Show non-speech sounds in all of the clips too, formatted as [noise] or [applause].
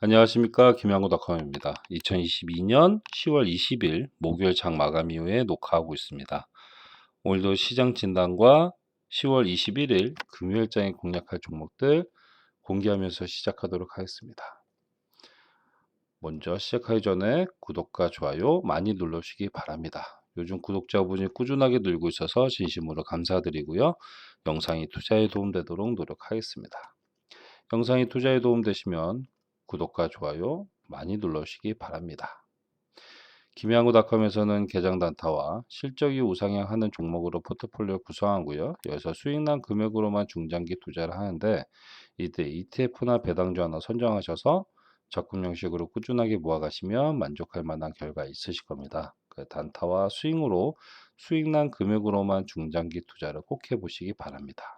안녕하십니까 김양구닷컴입니다. 2022년 10월 20일 목요일 장 마감 이후에 녹화하고 있습니다. 오늘도 시장 진단과 10월 21일 금요일장에 공략할 종목들 공개하면서 시작하도록 하겠습니다. 먼저 시작하기 전에 구독과 좋아요 많이 눌러주시기 바랍니다. 요즘 구독자분이 꾸준하게 늘고 있어서 진심으로 감사드리고요. 영상이 투자에 도움되도록 노력하겠습니다. 영상이 투자에 도움되시면 구독과 좋아요 많이 눌러주시기 바랍니다. 김양구닷컴에서는 개장 단타와 실적이 우상향하는 종목으로 포트폴리오 구성하고요. 여기서 수익난 금액으로만 중장기 투자를 하는데 이때 ETF나 배당주 하나 선정하셔서 적금 형식으로 꾸준하게 모아가시면 만족할 만한 결과 있으실 겁니다. 그 단타와 스윙으로 수익난 금액으로만 중장기 투자를 꼭 해보시기 바랍니다.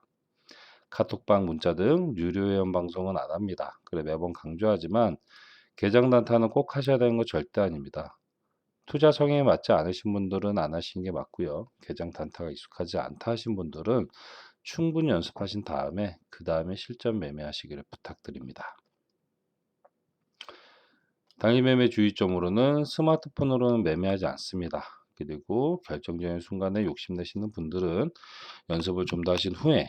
카톡방 문자 등 유료 회원 방송은 안 합니다. 그래 매번 강조하지만 계정 단타는 꼭 하셔야 되는 거 절대 아닙니다. 투자 성향에 맞지 않으신 분들은 안 하시는 게 맞고요. 계정 단타가 익숙하지 않다 하신 분들은 충분히 연습하신 다음에 그 다음에 실전 매매하시기를 부탁드립니다. 당일 매매 주의점으로는 스마트폰으로는 매매하지 않습니다. 그리고 결정적인 순간에 욕심내시는 분들은 연습을 좀 더 하신 후에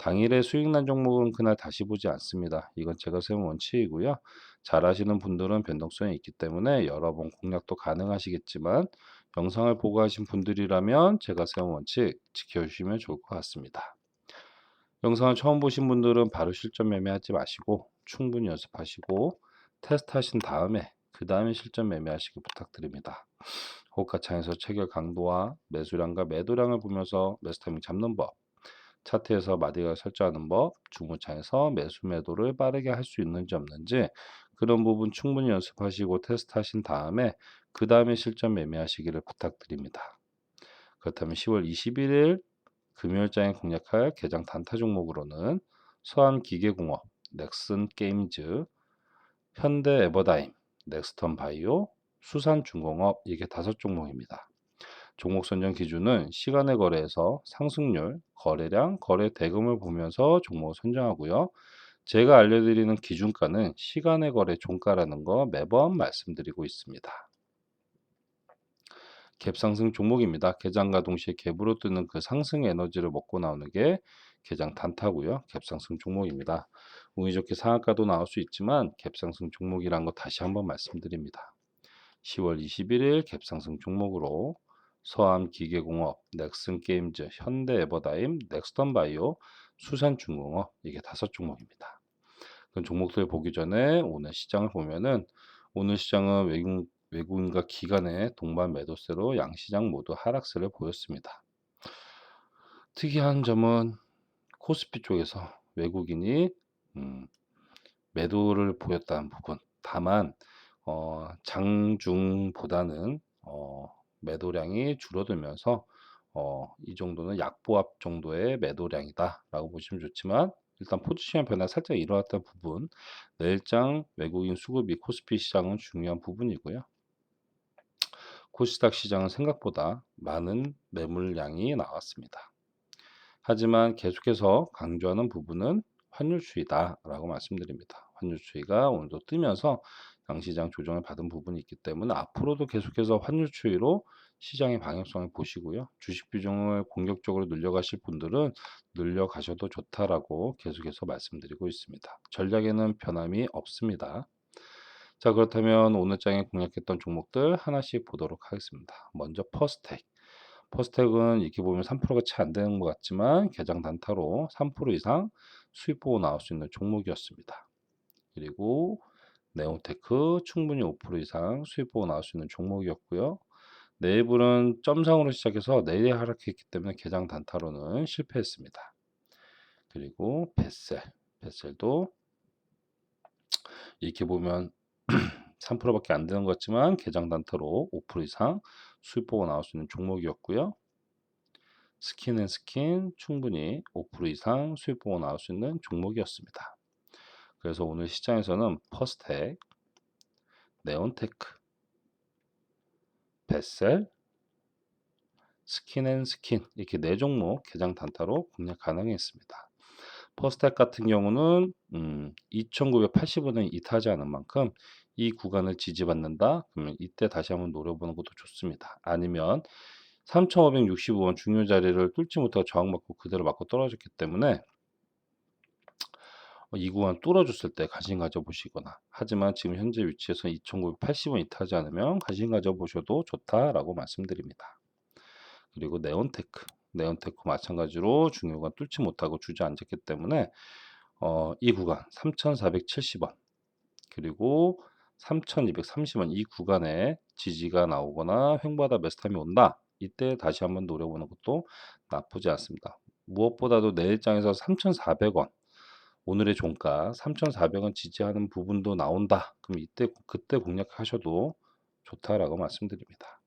당일에 수익 난 종목은 그날 다시 보지 않습니다. 이건 제가 세운 원칙이고요. 잘 하시는 분들은 변동성이 있기 때문에 여러 번 공략도 가능하시겠지만 영상을 보고 하신 분들이라면 제가 세운 원칙 지켜주시면 좋을 것 같습니다. 영상을 처음 보신 분들은 바로 실전 매매하지 마시고 충분히 연습하시고 테스트 하신 다음에 그 다음에 실전 매매하시기 부탁드립니다. 호가창에서 체결 강도와 매수량과 매도량을 보면서 매수 타이밍 잡는 법 차트에서 마디가 설정하는 법, 주무창에서 매수 매도를 빠르게 할 수 있는지 없는지 그런 부분 충분히 연습하시고 테스트하신 다음에 그 다음에 실전 매매하시기를 부탁드립니다. 그렇다면 10월 21일 금요일장에 공략할 개장 단타 종목으로는 서한기계공업, 넥슨 게임즈, 현대 에버다임, 넥스턴 바이오, 수산중공업 이게 다섯 종목입니다. 종목 선정 기준은 시간의 거래에서 상승률, 거래량, 거래 대금을 보면서 종목을 선정하고요. 제가 알려드리는 기준가는 시간의 거래 종가라는 거 매번 말씀드리고 있습니다. 갭 상승 종목입니다. 개장과 동시에 갭으로 뜨는 그 상승 에너지를 먹고 나오는 게 개장 단타고요. 갭 상승 종목입니다. 운이 좋게 상한가도 나올 수 있지만 갭 상승 종목이란 거 다시 한번 말씀드립니다. 10월 21일 갭 상승 종목으로 서암기계공업, 넥슨게임즈, 현대에버다임, 넥스턴바이오, 수산중공업 이게 다섯 종목입니다. 그 종목들 보기 전에 오늘 시장을 보면은 오늘 시장은 외국, 외국인과 기관의 동반 매도세로 양시장 모두 하락세를 보였습니다. 특이한 점은 코스피 쪽에서 외국인이 음, 매도를 보였다는 부분. 다만 어, 장중보다는 어, 매도량이 줄어들면서 어, 이 정도는 약보합 정도의 매도량이다라고 보시면 좋지만 일단 포지션 변화 살짝 일어났던 부분 내일장 외국인 수급이 코스피 시장은 중요한 부분이고요. 코스닥 시장은 생각보다 많은 매물량이 나왔습니다. 하지만 계속해서 강조하는 부분은 환율 추이다라고 말씀드립니다. 환율 추이가 오늘도 뜨면서 양시장 조정을 받은 부분이 있기 때문에 앞으로도 계속해서 환율 추이로 시장의 방향성을 보시고요. 주식 비중을 공격적으로 늘려가실 분들은 늘려가셔도 좋다라고 계속해서 말씀드리고 있습니다. 전략에는 변함이 없습니다. 자 그렇다면 오늘 장에 공략했던 종목들 하나씩 보도록 하겠습니다. 먼저 퍼스텍. 퍼스텍은 이렇게 보면 3%가 채 안 되는 것 같지만 개장 단타로 3% 이상 수익 보고 나올 수 있는 종목이었습니다. 그리고 네오테크 충분히 5% 이상 수익 보고 나올 수 있는 종목이었고요. 네이블은 점상으로 시작해서 내일 하락했기 때문에 개장 단타로는 실패했습니다. 그리고 베셀, 베셀도 이렇게 보면 [clears throat] 3%밖에 안 되는 것 같지만 개장 단타로 5% 이상 수익 보고 나올 수 있는 종목이었고요. 스킨 앤 스킨 충분히 5% 이상 수익 보고 나올 수 있는 종목이었습니다. 그래서 오늘 시장에서는 퍼스텍, 네온테크, 베셀, 스킨 앤 스킨 이렇게 네 종목 개장 단타로 공략 가능했습니다. 퍼스텍 같은 경우는 음, 2,980원을 이탈하지 않은 만큼 이 구간을 지지받는다 그러면 이때 다시 한번 노려보는 것도 좋습니다. 아니면 3,565원 중요 자리를 뚫지 못하고 저항받고 그대로 맞고 떨어졌기 때문에 이 구간 뚫어줬을 때 관심 가져보시거나 하지만 지금 현재 위치에서 2,980원 이탈하지 않으면 관심 가져보셔도 좋다라고 말씀드립니다. 그리고 네온테크 네온테크 마찬가지로 중요가 뚫지 못하고 주저앉았기 때문에 어, 이 구간 3,470원 그리고 3,230원 이 구간에 지지가 나오거나 횡보하다 매스타임이 온다. 이때 다시 한번 노려보는 것도 나쁘지 않습니다. 무엇보다도 내일장에서 3,400원 오늘의 종가 3,400원 지지하는 부분도 나온다. 그럼 이때 그때 공략하셔도 좋다라고 말씀드립니다.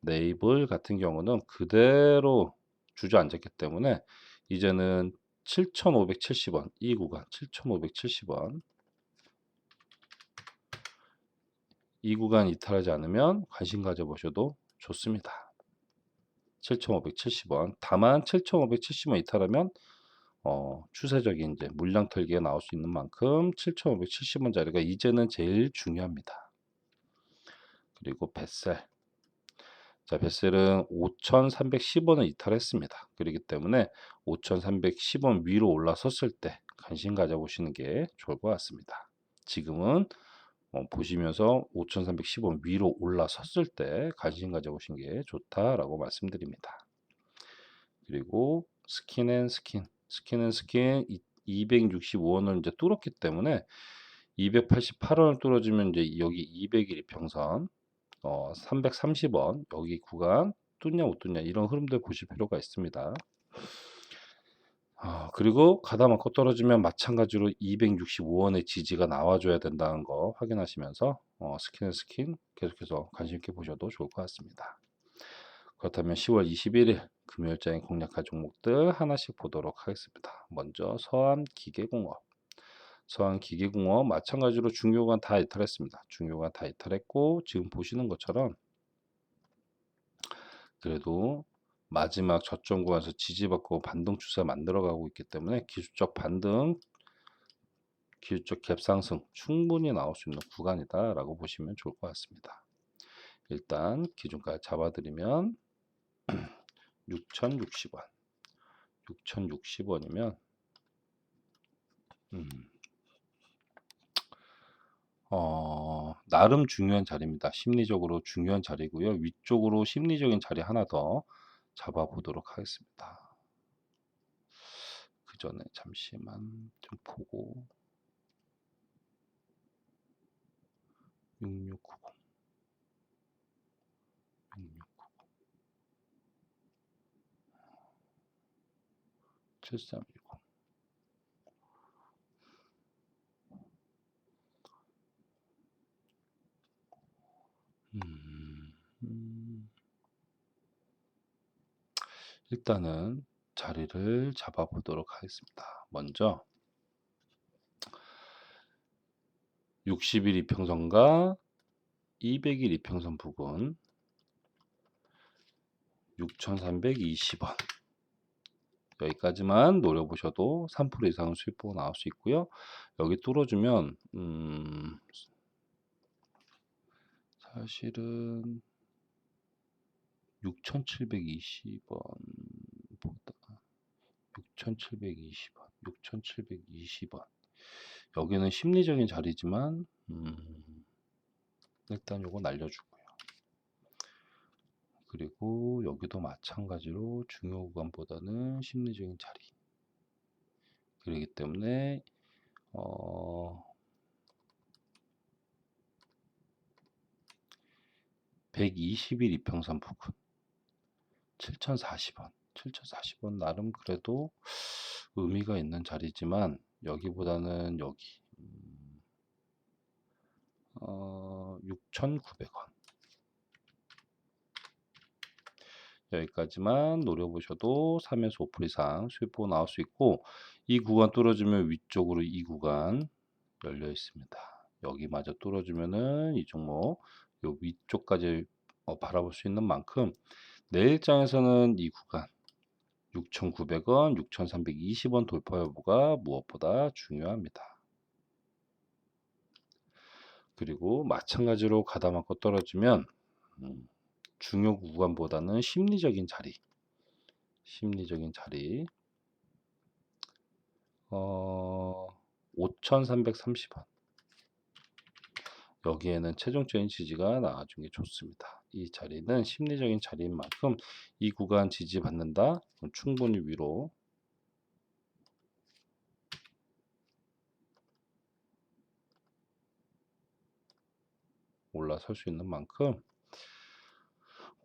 네이블 같은 경우는 그대로 주저앉았기 때문에 이제는 7,570원 이 구간 7,570원 이 구간 이탈하지 않으면 관심 가져보셔도 좋습니다. 7,570원. 다만 7,570원 이탈하면 어, 추세적인 이제 물량 털기가 나올 수 있는 만큼 7,570원짜리가 이제는 제일 중요합니다. 그리고 뱃살. 자, 뱃셀은 5,310원을 이탈했습니다. 그렇기 때문에 5,310원 위로 올라섰을 때 관심 가져보시는 게 좋을 것 같습니다. 지금은 어, 보시면서 5,310원 위로 올라섰을 때 관심 가져보신 게 좋다라고 말씀드립니다. 그리고 스킨 앤 스킨, 스킨 앤 스킨 265원을 이제 뚫었기 때문에 288원을 뚫어주면 이제 여기 200일 이평선 어, 330원 여기 구간 뚫냐 못 뚫냐 이런 흐름들 보실 필요가 있습니다. 어, 그리고 가다 많고 떨어지면 마찬가지로 265원의 지지가 나와줘야 된다는 거 확인하시면서 어, 스킨앤 스킨 계속해서 관심 있게 보셔도 좋을 것 같습니다. 그렇다면 10월 21일 금요일장에 공략할 종목들 하나씩 보도록 하겠습니다. 먼저 서한 기계공업 서한 기계공업 마찬가지로 중요관 다 이탈했습니다. 중요관 다 이탈했고 지금 보시는 것처럼 그래도 마지막 저점 구간에서 지지받고 반등 추세 만들어가고 있기 때문에 기술적 반등, 기술적 갭 상승 충분히 나올 수 있는 구간이다라고 보시면 좋을 것 같습니다. 일단 기준가 잡아드리면 6,060원, 6,060원이면 음, 어, 나름 중요한 자리입니다. 심리적으로 중요한 자리고요. 위쪽으로 심리적인 자리 하나 더 잡아보도록 하겠습니다. 그 전에 잠시만 좀 보고 6690 6690 7360 음, 음. 일단은 자리를 잡아보도록 하겠습니다. 먼저 60일 이평선과 200일 이평선 부근 6,320원 여기까지만 노려보셔도 3% 이상 수익보가 나올 수 있고요. 여기 뚫어주면 음, 사실은 6,720원보다 6,720원, 6,720원. 여기는 심리적인 자리지만 음, 일단 요거 날려주고요. 그리고 여기도 마찬가지로 중요 구간보다는 심리적인 자리. 그렇기 때문에 어, 120일 이평선 부근 7,040원. 7,040원 나름 그래도 의미가 있는 자리지만 여기보다는 여기 음, 어, 6,900원. 여기까지만 노려보셔도 3에서 5% 이상 수익 보고 나올 수 있고 이 구간 뚫어주면 위쪽으로 이 구간 열려 있습니다. 여기마저 뚫어주면은 이 종목 요 위쪽까지 어, 바라볼 수 있는 만큼 내일장에서는 이 구간 6,900원, 6,320원 돌파 여부가 무엇보다 중요합니다. 그리고 마찬가지로 가다 맞고 떨어지면 음, 중요 구간보다는 심리적인 자리, 심리적인 자리, 어, 5,330원. 여기에는 최종적인 지지가 게 좋습니다. 이 자리는 심리적인 자리인 만큼 이 구간 지지 받는다? 그럼 충분히 위로 올라설 수 있는 만큼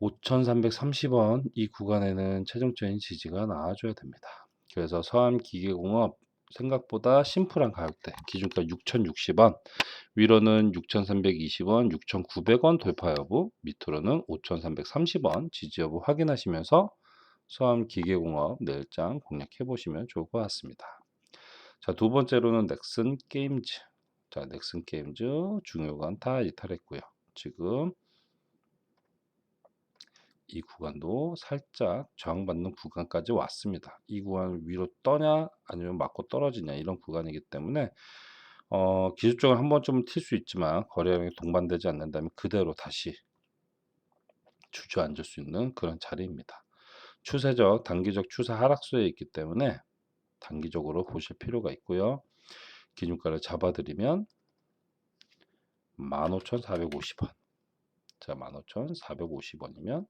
5,330원 이 구간에는 최종적인 지지가 나와줘야 됩니다. 그래서 서암기계공업 생각보다 심플한 가격대 기준가 6,060원 위로는 6,320원 6,900원 돌파 여부 밑으로는 5,330원 지지 여부 확인하시면서 서암기계공업 내일장 공략해 보시면 좋을 것 같습니다. 자, 두 번째로는 넥슨 게임즈. 자, 넥슨 게임즈 중요관 다 이탈했고요. 지금 이 구간도 살짝 저항받는 구간까지 왔습니다. 이 구간 위로 떠냐 아니면 맞고 떨어지냐 이런 구간이기 때문에 어, 기술적으로 한 번쯤은 튈 수 있지만 거래량이 동반되지 않는다면 그대로 다시 주저앉을 수 있는 그런 자리입니다. 추세적 단기적 추세 하락수에 있기 때문에 단기적으로 보실 필요가 있고요. 기준가를 잡아드리면 15,450원. 자, 15,450원이면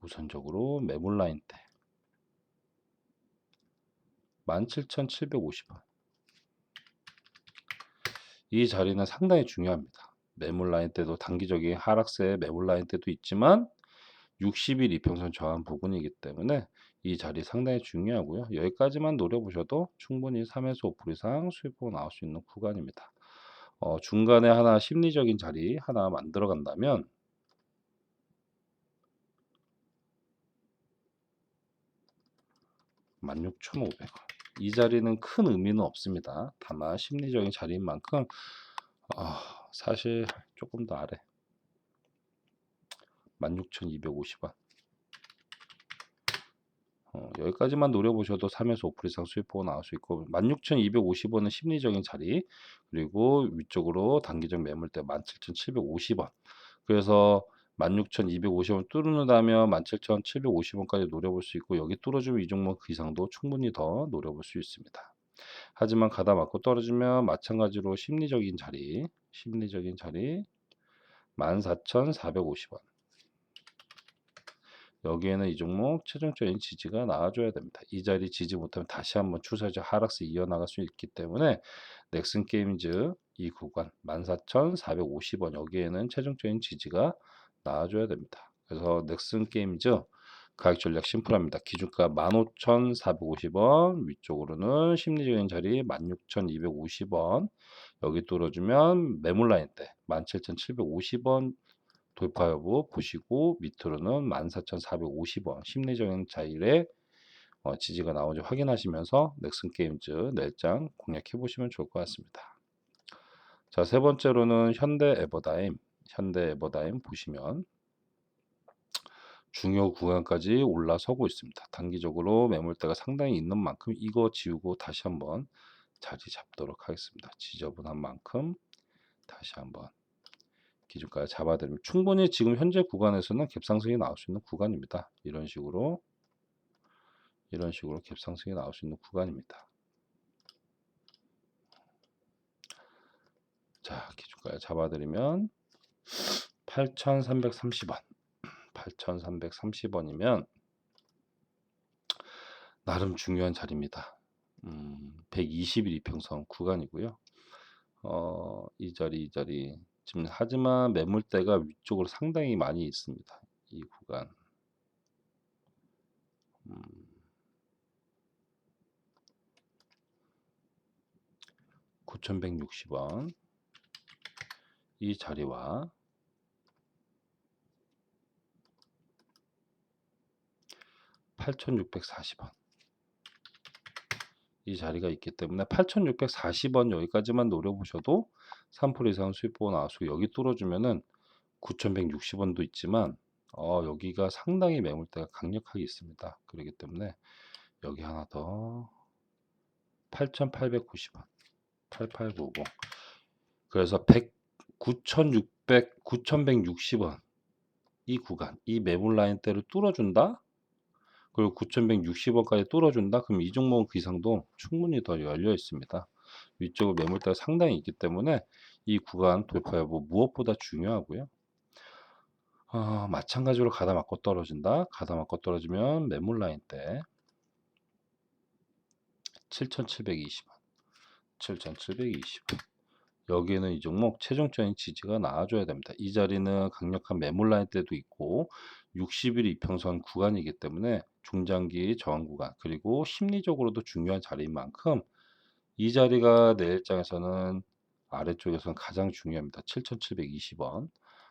우선적으로 매물 라인 때 17,750원. 이 자리는 상당히 중요합니다. 매물 라인 때도 단기적인 하락세 매물 라인 때도 있지만 60일 이평선 저항 부분이기 때문에 이 자리 상당히 중요하고요. 여기까지만 노려보셔도 충분히 3에서 5% 이상 수익보고 나올 수 있는 구간입니다. 어, 중간에 하나 심리적인 자리 하나 만들어 간다면 16,500원. 이 자리는 큰 의미는 없습니다. 다만 심리적인 자리인 만큼 아, 사실 조금 더 아래 16,250원. 어, 여기까지만 노려보셔도 3에서 5% 이상 수익 보고 나올 수 있고 16,250원은 심리적인 자리 그리고 위쪽으로 단기적 매물대 17,750원 그래서 16,250원 뚫는다면 17,750원까지 노려볼 수 있고 여기 뚫어주면 이 종목 그 이상도 충분히 더 노려볼 수 있습니다. 하지만 가다 맞고 떨어지면 마찬가지로 심리적인 자리 심리적인 자리 14,450원 여기에는 이 종목 최종적인 지지가 나와줘야 됩니다. 이 자리 지지 못하면 다시 한번 추세적 하락세 이어나갈 수 있기 때문에 넥슨 게임즈 이 구간 14,450원 여기에는 최종적인 지지가 나와줘야 됩니다. 그래서 넥슨 게임즈 가격 전략 심플합니다. 기준가 15,450원, 위쪽으로는 심리적인 자리 16,250원, 여기 뚫어주면 매물 라인 때 17,750원 돌파 여부 보시고 밑으로는 14,450원 심리적인 자일에 어, 지지가 나오는지 확인하시면서 넥슨 게임즈 내장 공략해 보시면 좋을 것 같습니다. 자, 세 번째로는 현대 에버다임 현대 에버다임 보시면 중요 구간까지 올라서고 있습니다. 단기적으로 매물대가 상당히 있는 만큼 이거 지우고 다시 한번 자리 잡도록 하겠습니다. 지저분한 만큼 다시 한번 기준가 잡아드리면 충분히 지금 현재 구간에서는 갭상승이 나올 수 있는 구간입니다. 이런 식으로 이런 식으로 갭상승이 나올 수 있는 구간입니다. 자, 기준가 잡아드리면 8,330원. 8,330원이면 나름 중요한 자리입니다. 음, 120일 이평선 구간이고요. 어, 이 자리, 이 자리. 지금 하지만 매물대가 위쪽으로 상당히 많이 있습니다. 이 구간. 음, 9,160원 이 자리와 8,640원. 이 자리가 있기 때문에 8,640원 여기까지만 노려보셔도 3% 이상 수익 보고 나와서 여기 뚫어주면은 9,160원도 있지만 어, 여기가 상당히 매물대가 강력하게 있습니다. 그렇기 때문에 여기 하나 더 8,890원. 8890 그래서 100 9,600 9,160원. 이 구간 이 매물 라인대를 뚫어준다 그리고 9,160원까지 뚫어준다 그럼 이 종목은 그 이상도 충분히 더 열려 있습니다. 위쪽으로 매물대가 상당히 있기 때문에 이 구간 돌파 여부 무엇보다 중요하고요. 어, 마찬가지로 가다 맞고 떨어진다. 가다 맞고 떨어지면 매물 라인 때 7,720원, 7,720원. 여기에는 이 종목 최종적인 지지가 나와줘야 됩니다. 이 자리는 강력한 매물 라인 때도 있고 60일 이평선 구간이기 때문에 중장기 저항 구간 그리고 심리적으로도 중요한 자리인 만큼 이 자리가 내 입장에서는 아래쪽에서는 가장 중요합니다. 7,720원.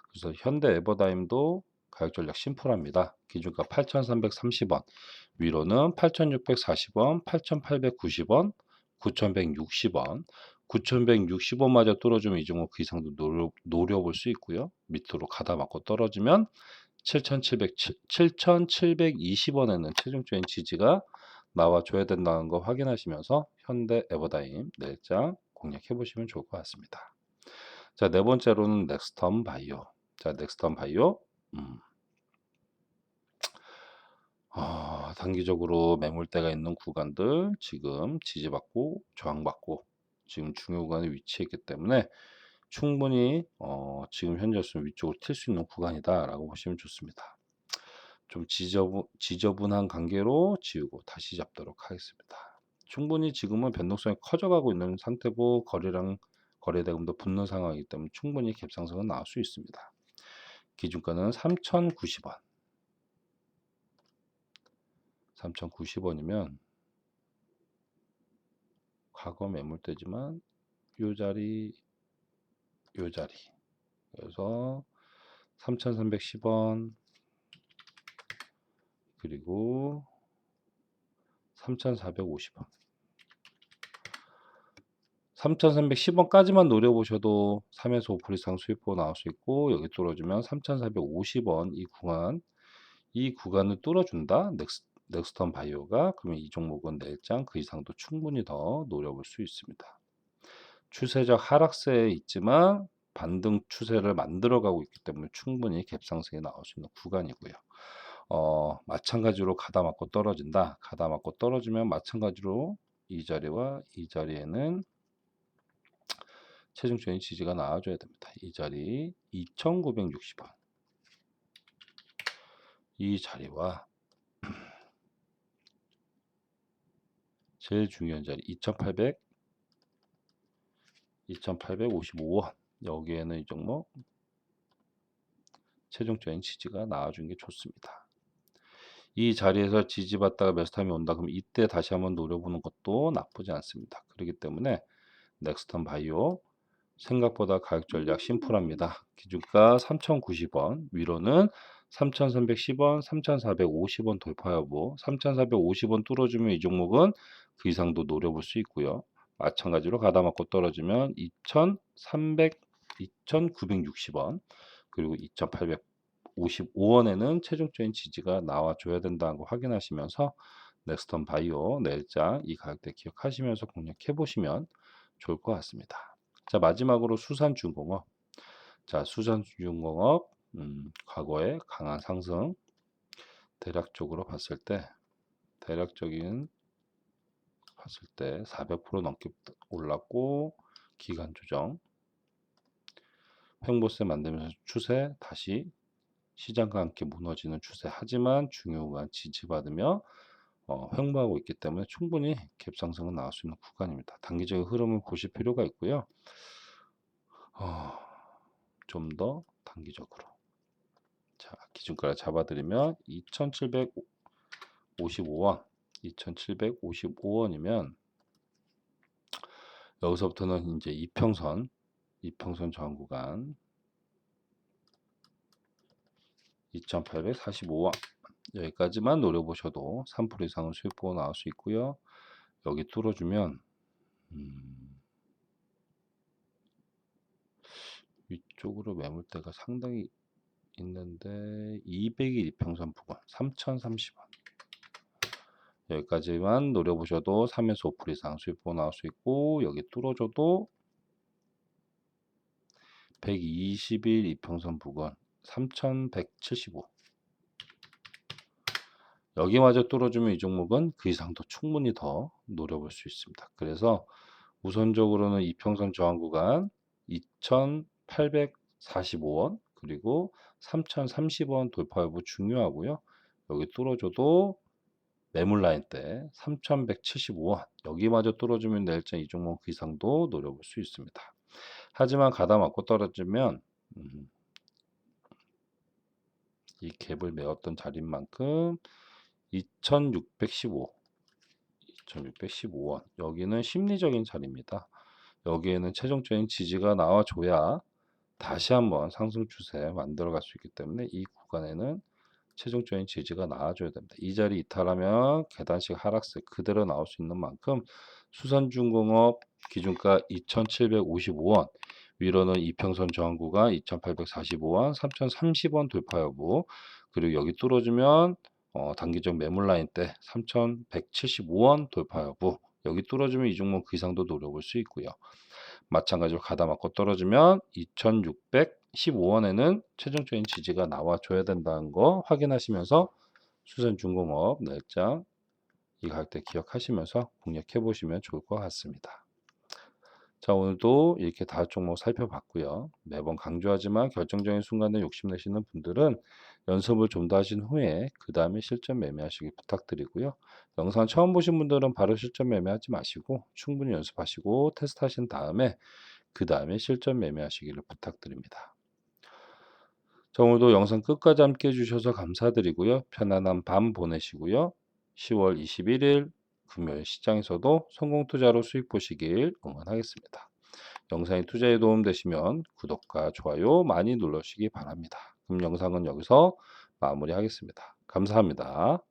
그래서 현대 에버다임도 가격 전략 심플합니다. 기준가 8,330원, 위로는 8,640원, 8,890원, 9,160원, 9,160원마저 뚫어주면 이 종목 그 이상도 노려, 노려볼 수 있고요. 밑으로 가다 맞고 떨어지면 7,700, 7,720원에는 최종적인 지지가 나와줘야 된다는 거 확인하시면서 현대 에버다임 내장 공략해 보시면 좋을 것 같습니다. 자, 네 번째로는 넥스턴 바이오. 자, 넥스턴 바이오. 음. 어, 단기적으로 매물대가 있는 구간들 지금 지지받고 저항받고 지금 중요 구간에 위치해 있기 때문에 충분히 어, 지금 현재로서 위쪽으로 튈 수 있는 구간이다라고 보시면 좋습니다. 좀 지저분, 지저분한 관계로 지우고 다시 잡도록 하겠습니다. 충분히 지금은 변동성이 커져가고 있는 상태고 거래량 거래대금도 붙는 상황이기 때문에 충분히 갭상승은 나올 수 있습니다. 기준가는 3,090원. 3,090원이면 과거 매물대지만 요 자리 요 자리. 그래서 3,310원 그리고 3,450원. 3,310원까지만 노려보셔도 3에서 5% 이상 수익보 나올 수 있고 여기 뚫어주면 3,450원 이 구간. 이 구간을 뚫어준다. 넥스, 넥스턴 바이오가 그러면 이 종목은 내장 그 이상도 충분히 더 노려볼 수 있습니다. 추세적 하락세에 있지만 반등 추세를 만들어가고 있기 때문에 충분히 갭상승이 나올 수 있는 구간이고요. 어, 마찬가지로 가다 맞고 떨어진다. 가다 맞고 떨어지면 마찬가지로 이 자리와 이 자리에는 최종적인 지지가 나와줘야 됩니다. 이 자리 2960원. 이 자리와 제일 중요한 자리 2800 2855원 여기에는 이 종목 최종적인 지지가 나와준 게 좋습니다. 이 자리에서 지지받다가 매수타임이 온다 그러면 이때 다시 한번 노려보는 것도 나쁘지 않습니다. 그렇기 때문에 넥스턴 바이오 생각보다 가격 전략 심플합니다. 기준가 3,090원, 위로는 3,310원, 3,450원 돌파 여부, 3,450원 뚫어주면 이 종목은 그 이상도 노려볼 수 있고요. 마찬가지로 가다 맞고 떨어지면 2,300, 2,960원, 그리고 2,855원에는 최종적인 지지가 나와줘야 된다는 거 확인하시면서 넥스턴 바이오 내일장 이 가격대 기억하시면서 공략해 보시면 좋을 것 같습니다. 자 마지막으로 수산중공업 자 수산중공업 음, 과거에 강한 상승 대략적으로 봤을 때 대략적인 봤을 때 400% 넘게 올랐고 기간 조정 횡보세 만들면서 추세 다시 시장과 함께 무너지는 추세 하지만 중요한 지지받으며 어, 횡보하고 있기 때문에 충분히 갭 상승은 나올 수 있는 구간입니다. 단기적인 흐름을 보실 필요가 있고요. 어, 좀 더 단기적으로 자 기준가를 잡아드리면 2,755원 2,755원이면 여기서부터는 이제 이평선, 이평선 저항 구간 2845원 여기까지만 노려보셔도 3% 이상은 수익 보고 나올 수 있고요. 여기 뚫어주면 음, 위쪽으로 매물대가 상당히 있는데 200일 이평선 부근 3030원 여기까지만 노려보셔도 3에서 5% 이상 수익 보고 나올 수 있고 여기 뚫어줘도 120일 이평선 부근 3175 여기마저 뚫어주면 이 종목은 그 이상도 충분히 더 노려볼 수 있습니다. 그래서 우선적으로는 이평선 저항 구간 2845원 그리고 3030원 돌파 여부 중요하고요. 여기 뚫어줘도 매물 라인 때 3175원 여기마저 뚫어주면 내일장 이 종목 그 이상도 노려볼 수 있습니다. 하지만 가다 맞고 떨어지면 음, 이 갭을 메웠던 자리인 만큼 2615 2615원 여기는 심리적인 자리입니다. 여기에는 최종적인 지지가 나와줘야 다시 한번 상승 추세 만들어 갈 수 있기 때문에 이 구간에는 최종적인 지지가 나와줘야 됩니다. 이 자리 이탈하면 계단식 하락세 그대로 나올 수 있는 만큼 수산중공업 기준가 2755원 위로는 이평선 저항 구간 2845원 3030원 돌파 여부 그리고 여기 뚫어주면 어, 단기적 매물 라인 때 3175원 돌파 여부 여기 뚫어주면 이 종목 그 이상도 노려볼 수 있고요. 마찬가지로 가다 맞고 떨어지면 2615원에는 최종적인 지지가 나와줘야 된다는 거 확인하시면서 수산중공업 날짜 이 가격대 기억하시면서 공략해 보시면 좋을 것 같습니다. 자 오늘도 이렇게 다섯 종목 살펴봤고요. 매번 강조하지만 결정적인 순간에 욕심내시는 분들은 연습을 좀 더 하신 후에 그 다음에 실전 매매하시기 부탁드리고요. 영상 처음 보신 분들은 바로 실전 매매하지 마시고 충분히 연습하시고 테스트하신 다음에 그 다음에 실전 매매하시기를 부탁드립니다. 자, 오늘도 영상 끝까지 함께 해주셔서 감사드리고요. 편안한 밤 보내시고요. 10월 21일 금요일 시장에서도 성공 투자로 수익 보시길 응원하겠습니다. 영상이 투자에 도움 되시면 구독과 좋아요 많이 눌러주시기 바랍니다. 그럼 영상은 여기서 마무리하겠습니다. 감사합니다.